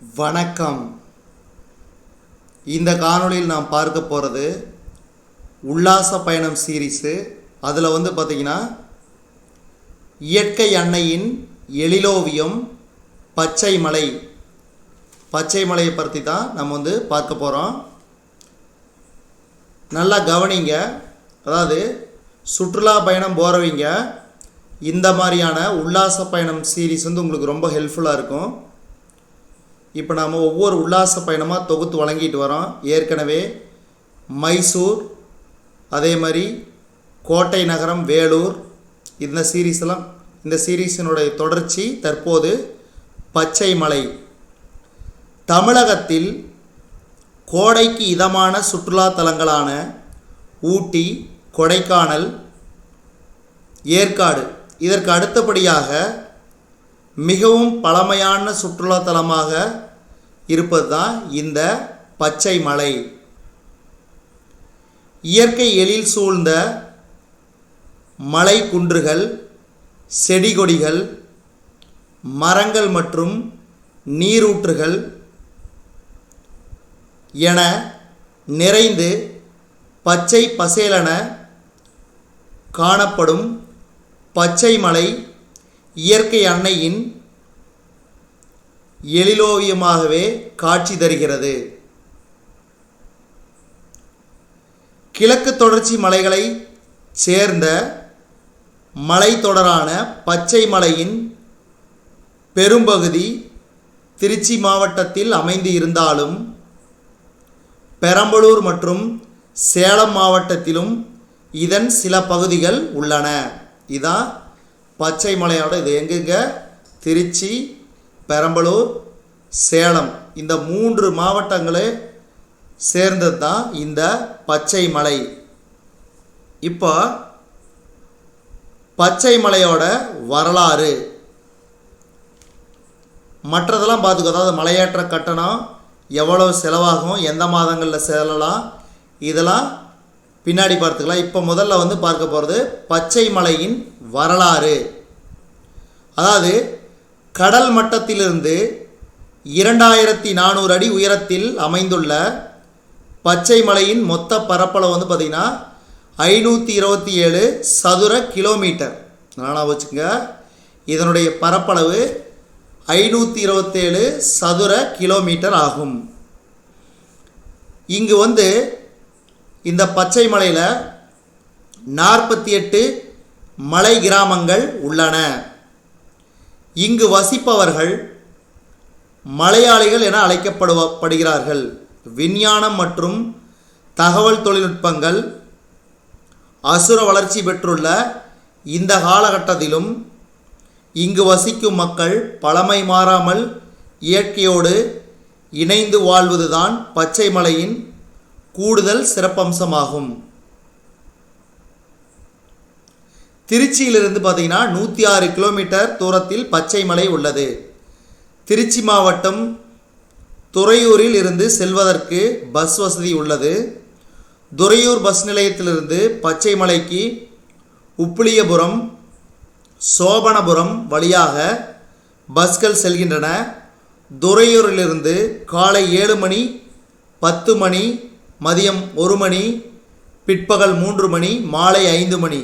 வணக்கம். இந்த காணொளியில் நாம் பார்க்க போகிறது உல்லாச பயணம் சீரீஸு அதில் வந்து பார்த்திங்கன்னா இயற்கை அன்னையின் எழிலோவியம் பச்சை மலை. பச்சை மலையை பற்றி தான் நம்ம வந்து பார்க்க போகிறோம் நல்லா கவனிங்க. அதாவது சுற்றுலா பயணம் போகிறவங்க இந்த மாதிரியான உல்லாச பயணம் சீரீஸ் வந்து உங்களுக்கு ரொம்ப ஹெல்ப்ஃபுல்லாக இருக்கும். இப்போ நாம் ஒவ்வொரு உல்லாச பயணமாக தொகுத்து வழங்கிட்டு வரோம். ஏற்கனவே மைசூர் அதே மாதிரி கோட்டை நகரம் வேலூர் இந்த சீரீஸ்லாம் இந்த சீரீஸினுடைய தொடர்ச்சி தற்போது பச்சை மலை. தமிழகத்தில் கோடைக்கு இதமான சுற்றுலா தலங்களான ஊட்டி கொடைக்கானல் ஏற்காடு. இதற்கு அடுத்தபடியாக மிகவும் பழமையான சுற்றுலா தலமாக இருப்பது தான் இந்த பச்சை மலை. இயற்கை எழில் சூழ்ந்த மலை குன்றுகள் செடி கொடிகள் மரங்கள் மற்றும் நீரூற்றுகள் என நிறைந்து பச்சை பசேலென காணப்படும் பச்சை மலை இயற்கை அன்னையின் எழிலோவியமாகவே காட்சி தருகிறது. கிழக்கு தொடர்ச்சி மலைகளை சேர்ந்த மலைத்தொடரான பச்சை மலையின் பெரும்பகுதி திருச்சி மாவட்டத்தில் அமைந்து இருந்தாலும் பெரம்பலூர் மற்றும் சேலம் மாவட்டத்திலும் இதன் சில பகுதிகள் உள்ளன. இதான் பச்சை மலையோட இது எங்கெங்க? திருச்சி பெரம்பலூர் சேலம். இந்த மூன்று மாவட்டங்களே சேர்ந்தது தான் இந்த பச்சை மலை. இப்போ பச்சை மலையோட வரலாறு. மற்றதெல்லாம் பார்த்துக்கோ அதாவது மலையேற்ற கட்டணம் எவ்வளோ செலவாகும் எந்த மாதங்களில் செல்லலாம் இதெல்லாம் பின்னாடி பார்த்துக்கலாம். இப்போ முதல்ல வந்து பார்க்க போகிறது பச்சை மலையின் வரலாறு. அதாவது கடல் மட்டத்திலிருந்து இரண்டாயிரத்தி நானூறு அடி உயரத்தில் அமைந்துள்ள பச்சை மலையின் மொத்த பரப்பளவு வந்து பார்த்திங்கன்னா ஐநூற்றி இருபத்தி ஏழு சதுர கிலோமீட்டர். நானா வச்சுக்கோங்க. இதனுடைய பரப்பளவு ஐநூற்றி இருபத்தேழு சதுர கிலோமீட்டர் ஆகும். இங்கு வந்து இந்த பச்சை மலையில் நாற்பத்தி எட்டு மலை கிராமங்கள் உள்ளன. இங்கு வசிப்பவர்கள் மலையாளிகள் என அழைக்கப்படுவப்படுகிறார்கள் விஞ்ஞானம் மற்றும் தகவல் தொழில்நுட்பங்கள் அசுர வளர்ச்சி பெற்றுள்ள இந்த காலகட்டத்திலும் இங்கு வசிக்கும் மக்கள் பழமை மாறாமல் இயற்கையோடு இணைந்து வாழ்வதுதான் பச்சை மலையின் கூடுதல் சிறப்பம்சமாகும். திருச்சியிலிருந்து பார்த்தீங்கன்னா நூற்றி ஆறு கிலோமீட்டர் தூரத்தில் பச்சை மலை உள்ளது. திருச்சி மாவட்டம் துறையூரில் இருந்து செல்வதற்கு பஸ் வசதி உள்ளது. துறையூர் பஸ் நிலையத்திலிருந்து பச்சை மலைக்கு உப்பிலியபுரம் சோபனபுரம் வழியாக பஸ்கள் செல்கின்றன. துறையூரிலிருந்து காலை ஏழு மணி பத்து மணி மதியம் ஒரு மணி பிற்பகல் மூன்று மணி மாலை ஐந்து மணி.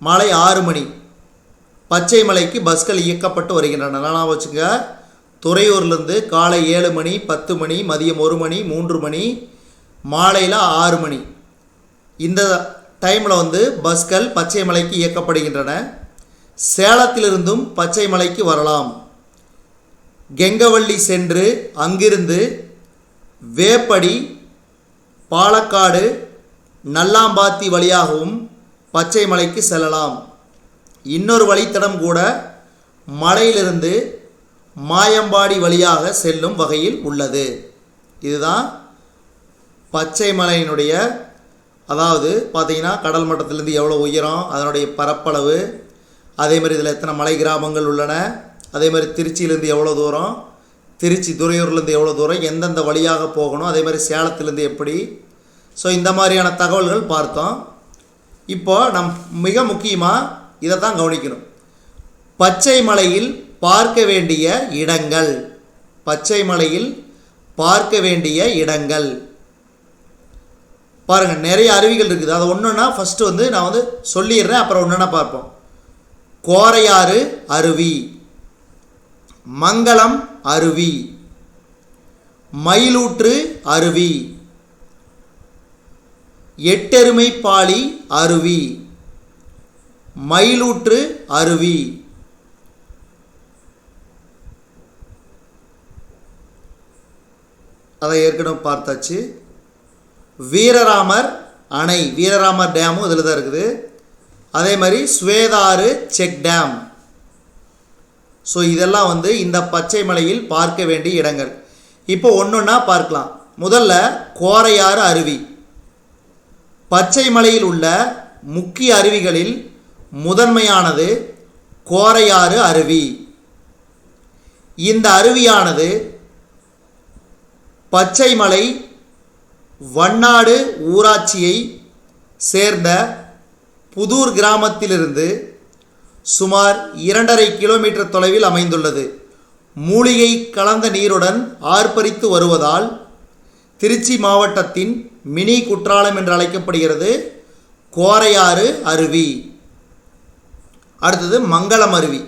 மாலை ஆறு மணி. பச்சை மலைக்கு பஸ்கள் இயக்கப்பட்டு வருகின்றன. நல்லா வச்சுக்க துறையூர்லேருந்து காலை ஏழு மணி பத்து மணி மதியம் ஒரு மணி மூன்று மணி மாலையில் ஆறு மணி. இந்த டைமில் வந்து பஸ்கள் பச்சை மலைக்கு இயக்கப்படுகின்றன. சேலத்திலிருந்தும் பச்சை மலைக்கு வரலாம். கெங்கவள்ளி சென்று அங்கிருந்து வேப்படி பாலக்காடு நல்லாம்பாத்தி வழியாகவும் பச்சை மலைக்கு செல்லலாம். இன்னொரு வழித்தடம் கூட மலையிலிருந்து மாயம்பாடி வழியாக செல்லும் வகையில் உள்ளது. இதுதான் பச்சை மலையினுடைய அதாவது பார்த்தீங்கன்னா கடல் மட்டத்திலேருந்து எவ்வளோ உயரம் அதனுடைய பரப்பளவு அதே மாதிரி இதில் எத்தனை மலை கிராமங்கள் உள்ளன அதே மாதிரி திருச்சியிலேருந்து எவ்வளோ தூரம் திருச்சி துறையூர்லேருந்து எவ்வளோ தூரம் எந்தெந்த வழியாக போகணும் அதே மாதிரி சேலத்துலேருந்து எப்படி. ஸோ இந்த மாதிரியான தகவல்கள் பார்த்தோம். இப்போ நம் மிக முக்கியமாக இதை தான் கவனிக்கணும். பச்சை மலையில் பார்க்க வேண்டிய இடங்கள். பச்சை மலையில் பார்க்க வேண்டிய இடங்கள். பாருங்கள் நிறைய அருவிகள் இருக்குது. அதை ஒன்றுன்னா ஃபஸ்ட்டு வந்து நான் வந்து சொல்லிடுறேன் அப்புறம் ஒன்றுனா பார்ப்போம். கோரையாறு அருவி மங்களம் அருவி மயிலூற்று அருவி. எட்டெருமைப்பாளி அருவி. மயிலூற்று அருவி. அதை ஏற்கனவே பார்த்தாச்சு. வீரராமர் அணை வீரராமர் டேமும் இதில் தான் இருக்குது. அதே மாதிரி ஸ்வேதாறு செக் டேம். ஸோ இதெல்லாம் வந்து இந்த பச்சை மலையில் பார்க்க வேண்டிய இடங்கள். இப்போ ஒன்று ஒன்றா பார்க்கலாம். முதல்ல கோரையாறு அருவி. பச்சை மலையில் உள்ள முக்கிய அருவிகளில் முதன்மையானது கோரையாறு அருவி. இந்த அருவியானது பச்சைமலை வண்ணாடு ஊராட்சியை சேர்ந்த புதூர் கிராமத்திலிருந்து சுமார் இரண்டரை கிலோமீட்டர் தொலைவில் அமைந்துள்ளது. மூலிகை கலந்த நீருடன் ஆர்ப்பரித்து வருவதால் திருச்சி மாவட்டத்தின் மினி குற்றாலம் என்று அழைக்கப்படுகிறது. கோரையாறு அருவி. அடுத்தது மங்களம் அருவி.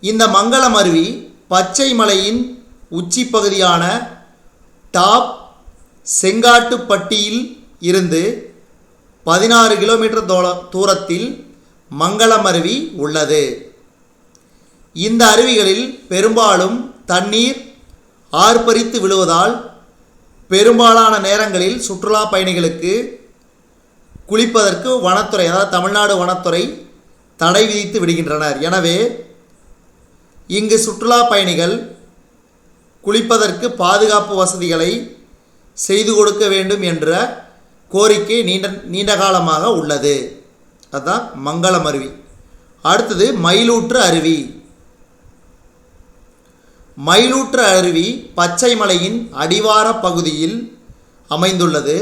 இந்த மங்களம் அருவி பச்சை மலையின் உச்சி பகுதியான டாப் செங்காட்டுப்பட்டியில் இருந்து பதினாறு கிலோமீட்டர் தோல தூரத்தில் மங்களம் அருவி உள்ளது. இந்த அருவிகளில் பெரும்பாலும் தண்ணீர் ஆர்ப்பரித்து விழுவதால் பெரும்பாலான நேரங்களில் சுற்றுலா பயணிகளுக்கு குளிப்பதற்கு வனத்துறை அதாவது தமிழ்நாடு வனத்துறை தடை விதித்து விடுகின்றனர். எனவே இங்கு சுற்றுலா பயணிகள் குளிப்பதற்கு பாதுகாப்பு வசதிகளை செய்து கொடுக்க வேண்டும் என்ற கோரிக்கை நீண்ட நீண்ட காலமாக உள்ளது. அதுதான் மங்களம் அருவி. அடுத்தது மயிலூற்று அருவி. மயிலூற்று அருவி பச்சை மலையின் அடிவார பகுதியில் அமைந்துள்ளது.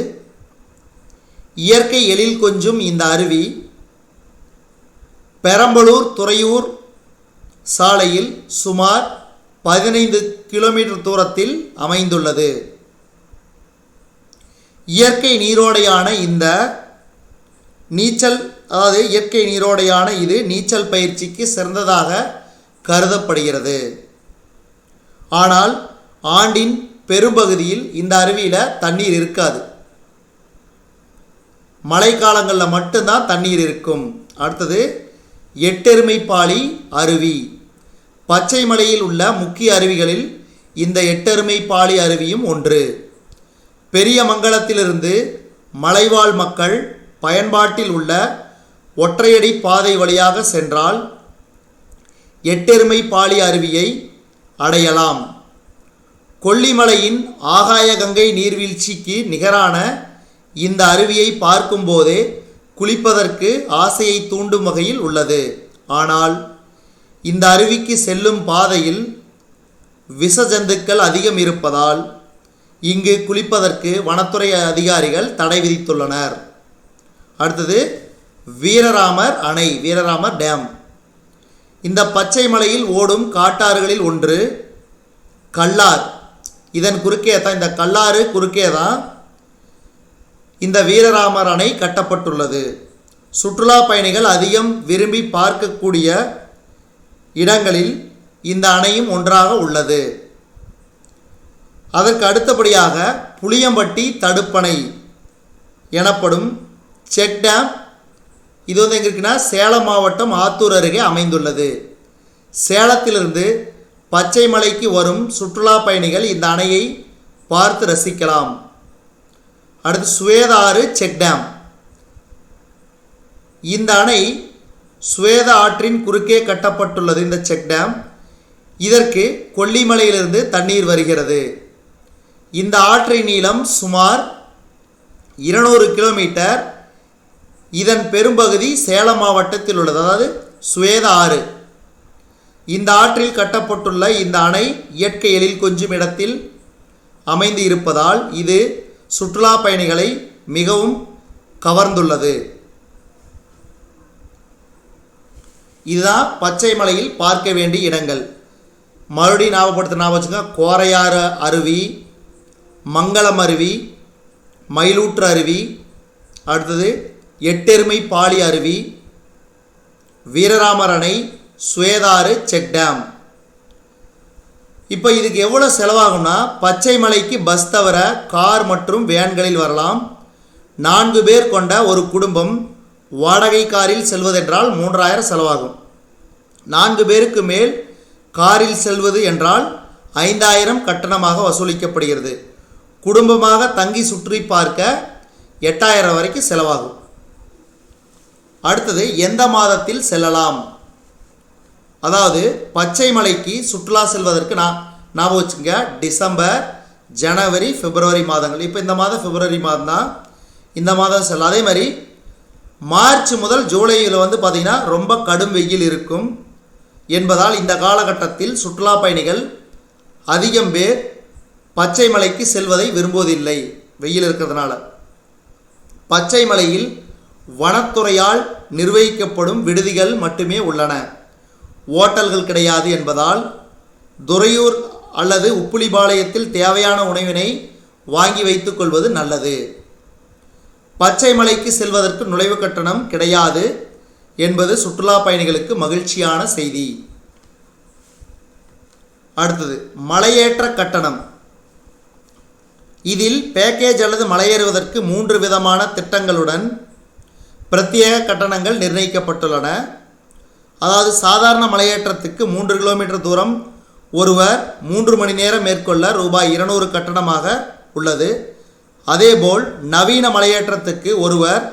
இயற்கை எழில் கொஞ்சும் இந்த அருவி பெரம்பலூர் துறையூர் சாலையில் சுமார் பதினைந்து கிலோமீட்டர் தூரத்தில் அமைந்துள்ளது. இயற்கை நீரோடையான இந்த நீச்சல் அதாவது இயற்கை நீரோடையான இது நீச்சல் பயிற்சிக்கு சிறந்ததாக கருதப்படுகிறது. ஆனால் ஆண்டின் பெரும்பகுதியில் இந்த அருவியில் தண்ணீர் இருக்காது. மழைக்காலங்களில் மட்டும்தான் தண்ணீர் இருக்கும். அடுத்தது எட்டெருமைப்பாளி அருவி. பச்சை மலையில் உள்ள முக்கிய அருவிகளில் இந்த எட்டெருமைப்பாளி அருவியும் ஒன்று. பெரிய மங்கலத்திலிருந்து மலைவாழ் மக்கள் பயன்பாட்டில் உள்ள ஒற்றையடி பாதை வழியாக சென்றால் எட்டெருமைப்பாளி அருவியை அடையலாம். கொல்லிமலையின் ஆகாய கங்கை நீர்வீழ்ச்சிக்கு நிகரான இந்த அருவியை பார்க்கும்போதே குளிப்பதற்கு ஆசையை தூண்டும் வகையில் உள்ளது. ஆனால் இந்த அருவிக்கு செல்லும் பாதையில் விஷ ஜந்துக்கள் அதிகம் இருப்பதால் இங்கு குளிப்பதற்கு வனத்துறை அதிகாரிகள் தடை விதித்துள்ளனர். அடுத்தது வீரராமர் அணை வீரராமர் டேம். இந்த பச்சை மலையில் ஓடும் காட்டாறுகளில் ஒன்று கல்லார். இதன் குறுக்கே தான் இந்த கல்லாறு குறுக்கே தான் இந்த வீரராமர் அணை கட்டப்பட்டுள்ளது. சுற்றுலா பயணிகள் அதிகம் விரும்பி பார்க்கக்கூடிய இடங்களில் இந்த அணையும் ஒன்றாக உள்ளது. அதற்கு அடுத்தபடியாக புளியம்பட்டி தடுப்பணை எனப்படும் செக் டேம் இது வந்து எங்கே இருக்குன்னா சேலம் மாவட்டம் ஆத்தூர் அருகே அமைந்துள்ளது. சேலத்திலிருந்து பச்சை மலைக்கு வரும் சுற்றுலா பயணிகள் இந்த அணையை பார்த்து ரசிக்கலாம். அடுத்து சுவேதாறு செக் டேம். இந்த அணை சுவேத ஆற்றின் குறுக்கே கட்டப்பட்டுள்ளது இந்த செக் டேம். இதற்கு கொல்லிமலையிலிருந்து தண்ணீர் வருகிறது. இந்த ஆற்றின் நீளம் சுமார் இருநூறு கிலோமீட்டர். இதன் பெரும்பகுதி சேலம் மாவட்டத்தில் உள்ளது. அதாவது சுவேத ஆறு. இந்த ஆற்றில் கட்டப்பட்டுள்ள இந்த அணை இயற்கை எழில் கொஞ்சும் இடத்தில் அமைந்து இருப்பதால் இது சுற்றுலா பயணிகளை மிகவும் கவர்ந்துள்ளது. இதுதான் பச்சை மலையில் பார்க்க வேண்டிய இடங்கள். மறுபடியும் ஞாபகப்படுத்த ஞாபகம் வச்சுங்க கோரையாறு அருவி மங்களம் அருவி மயிலூற்று அருவி அடுத்தது எட்டெருமை பாலி அருவி வீரராமர் அணை சுவேதாறு செக் டேம். இப்போ இதுக்கு எவ்வளோ செலவாகும்னா பச்சை மலைக்கு பஸ் தவிர கார் மற்றும் வேன்களில் வரலாம். நான்கு பேர் கொண்ட ஒரு குடும்பம் வாடகை காரில் செல்வதென்றால் மூன்றாயிரம் செலவாகும். நான்கு பேருக்கு மேல் காரில் செல்வது என்றால் ஐந்தாயிரம் கட்டணமாக வசூலிக்கப்படுகிறது. குடும்பமாக தங்கி சுற்றி பார்க்க எட்டாயிரம் வரைக்கும் செலவாகும். அடுத்தது எந்த மாதத்தில் செல்லலாம்? அதாவது பச்சை மலைக்கு சுற்றுலா செல்வதற்கு நான் ஞாபகம் வச்சுங்க டிசம்பர் ஜனவரி பிப்ரவரி மாதங்கள். இப்போ இந்த மாதம் பிப்ரவரி மாதம் தான் இந்த மாதம் செல்ல அதே மாதிரி மார்ச் முதல் ஜூலையில் வந்து பார்த்திங்கன்னா ரொம்ப கடும் வெயில் இருக்கும். என்பதால் இந்த காலகட்டத்தில் சுற்றுலா பயணிகள் அதிகம் பேர் பச்சை மலைக்கு செல்வதை விரும்புவதில்லை. வெயில் இருக்கிறதுனால. பச்சை மலையில் வனத்துறையால் நிர்வகிக்கப்படும் விடுதிகள் மட்டுமே உள்ளன. ஓட்டல்கள் கிடையாது என்பதால் துறையூர் அல்லது உப்புளிபாளையத்தில் தேவையான உணவினை வாங்கி வைத்துக் கொள்வது நல்லது. பச்சை மலைக்கு செல்வதற்கு நுழைவு கட்டணம் கிடையாது என்பது சுற்றுலா பயணிகளுக்கு மகிழ்ச்சியான செய்தி. அடுத்தது மலையேற்ற கட்டணம். இதில் பேக்கேஜ் அல்லது மலையேறுவதற்கு மூன்று விதமான திட்டங்களுடன் பிரத்யேக கட்டணங்கள் நிர்ணயிக்கப்பட்டுள்ளன. அதாவது சாதாரண மலையேற்றத்துக்கு மூன்று கிலோமீட்டர் தூரம் ஒருவர் மூன்று மணி நேரம் மேற்கொள்ள ரூபாய் இருநூறு கட்டணமாக உள்ளது. அதேபோல் நவீன மலையேற்றத்துக்கு ஒருவர்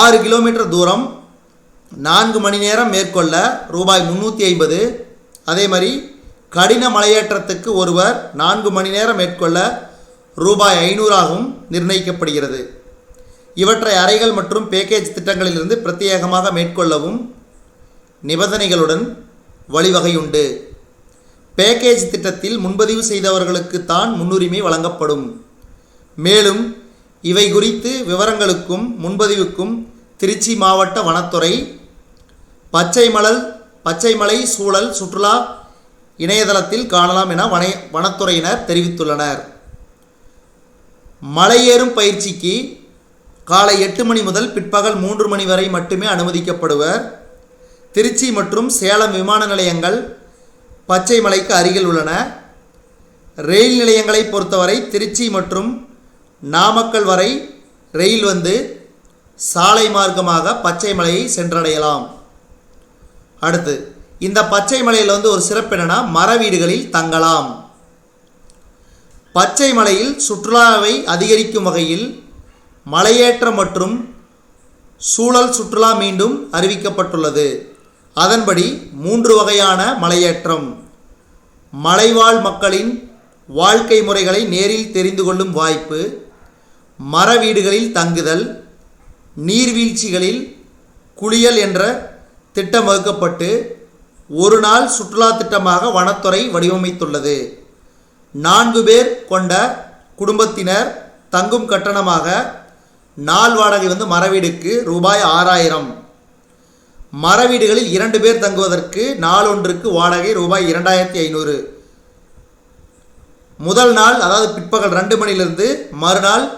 ஆறு கிலோமீட்டர் தூரம் நான்கு மணி நேரம் மேற்கொள்ள ரூபாய் முந்நூற்றி ஐம்பது. அதே மாதிரி கடின மலையேற்றத்துக்கு ஒருவர் நான்கு மணி நேரம் மேற்கொள்ள ரூபாய் ஐநூறாகவும் நிர்ணயிக்கப்படுகிறது. இவற்றை அறைகள் மற்றும் பேக்கேஜ் திட்டங்களிலிருந்து பிரத்யேகமாக மேற்கொள்ளவும் நிபந்தனைகளுடன் வழிவகையுண்டு. பேக்கேஜ் திட்டத்தில் முன்பதிவு செய்தவர்களுக்கு தான் முன்னுரிமை வழங்கப்படும். மேலும் இவை குறித்து விவரங்களுக்கும் முன்பதிவுக்கும் திருச்சி மாவட்ட வனத்துறை பச்சை மலல் பச்சைமலை சூழல் சுற்றுலா இணையதளத்தில் காணலாம் என வன வனத்துறையினர் தெரிவித்துள்ளனர். மலையேறும் பயிற்சிக்கு காலை எட்டு மணி முதல் பிற்பகல் மூன்று மணி வரை மட்டுமே அனுமதிக்கப்படுவர். திருச்சி மற்றும் சேலம் விமான நிலையங்கள் பச்சை மலைக்கு அருகில் உள்ளன. ரயில் நிலையங்களை பொறுத்தவரை திருச்சி மற்றும் நாமக்கல் வரை ரயில் வந்து சாலை மார்க்கமாக பச்சை மலையை சென்றடையலாம். அடுத்து இந்த பச்சை மலையில் வந்து ஒரு சிறப்பு என்னென்னா மர வீடுகளில் தங்கலாம். பச்சை மலையில் சுற்றுலாவை அதிகரிக்கும் வகையில் மலையேற்றம் மற்றும் சூழல் சுற்றுலா மீண்டும் அறிவிக்கப்பட்டுள்ளது. அதன்படி மூன்று வகையான மலையேற்றம். மலைவாழ் மக்களின் வாழ்க்கை முறைகளை நேரில் தெரிந்து கொள்ளும் வாய்ப்பு மர வீடுகளில் தங்குதல் நீர்வீழ்ச்சிகளில் குளியல் என்ற திட்டம் வகுக்கப்பட்டு ஒரு நாள் சுற்றுலா திட்டமாக வனத்துறை வடிவமைத்துள்ளது. நான்கு பேர் கொண்ட குடும்பத்தினர் தங்கும் கட்டணமாக நாள் வாடகை வந்து மரவீடுக்கு ரூபாய் ஆறாயிரம். மரவீடுகளில் இரண்டு பேர் தங்குவதற்கு நாளொன்றுக்கு வாடகை ரூபாய் இரண்டாயிரத்தி ஐநூறு. முதல் நாள் அதாவது பிற்பகல் ரெண்டு மணிலிருந்து மறுநாள்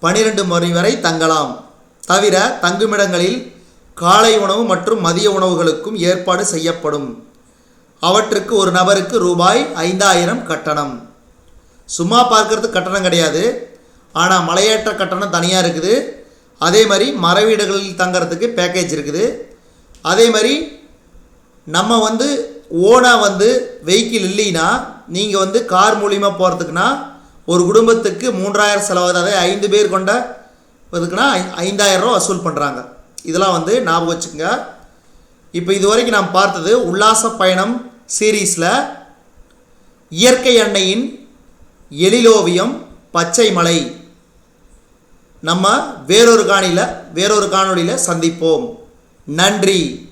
பனிரெண்டு மணி வரை தங்கலாம். தவிர தங்குமிடங்களில் காலை உணவு மற்றும் மதிய உணவுகளுக்கும் ஏற்பாடு செய்யப்படும். அவற்றுக்கு ஒரு நபருக்கு ரூபாய் ஐந்தாயிரம் கட்டணம். சும்மா பார்க்கறதுக்கு கட்டணம் கிடையாது. ஆனால் மலையேற்ற கட்டணம் தனியாக இருக்குது. அதே மாதிரி மர வீடுகளில் பேக்கேஜ் இருக்குது. அதே மாதிரி நம்ம வந்து ஓனாக வந்து வெஹிக்கிள் இல்லைன்னா நீங்கள் வந்து கார் மூலிமா போகிறதுக்குன்னா ஒரு குடும்பத்துக்கு மூன்றாயிரம் செலவாகுது. அதாவது ஐந்து பேர் கொண்ட இதுக்குன்னா ஐந்தாயிரரூவா ஐந்தாயிரம் வசூல் பண்ணுறாங்க இதெல்லாம் வந்து ஞாபகம் வச்சுக்கோங்க. இப்போ இது வரைக்கும் நாம் பார்த்தது உல்லாச பயணம் சீரீஸில் இயற்கை அன்னையின் எழிலோவியம் பச்சை மலை. நம்ம வேறொரு காணியில் வேறொரு காணொளியில் சந்திப்போம். நன்றி.